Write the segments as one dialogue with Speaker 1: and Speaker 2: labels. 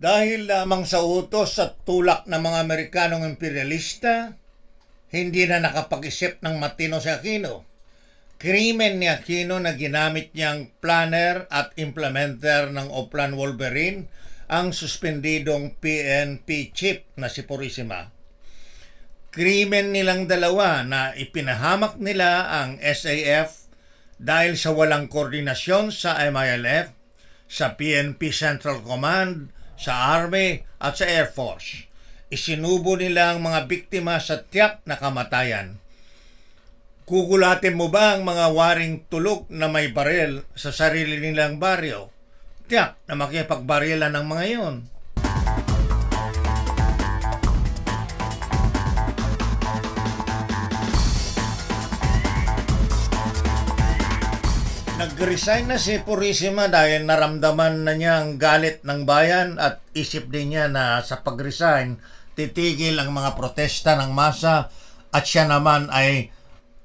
Speaker 1: Dahil lamang sa utos at tulak ng mga Amerikanong imperialista, hindi na nakapag-isip ng matino si Aquino. Krimen ni Aquino na ginamit niyang planner at implementer ng Oplan Wolverine ang suspendidong PNP chief na si Purisima. Krimen nilang dalawa na ipinahamak nila ang SAF dahil sa walang koordinasyon sa MILF, sa PNP Central Command, sa Army at sa Air Force. Isinubo nila ang mga biktima sa tiyak na kamatayan. Kukulatin mo ba ang mga waring tulog na may baril sa sarili nilang baryo? Tiyak na makipagbarilan ng mga yon. Nag-resign na si Purisima dahil naramdaman na niya ang galit ng bayan at isip din niya na sa pag-resign titigil ang mga protesta ng masa at siya naman ay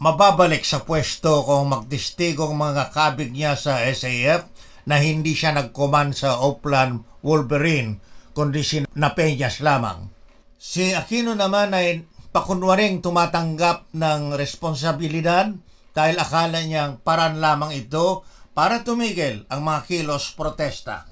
Speaker 1: mababalik sa pwesto kung magdistigo ang mga kabig niya sa SAF na hindi siya nag-command sa Oplan Wolverine kundi si Napeñas lamang. Si Aquino naman ay pakunwaring tumatanggap ng responsibilidad dahil akala niyang paran lamang ito para tumigil ang mga kilos protesta.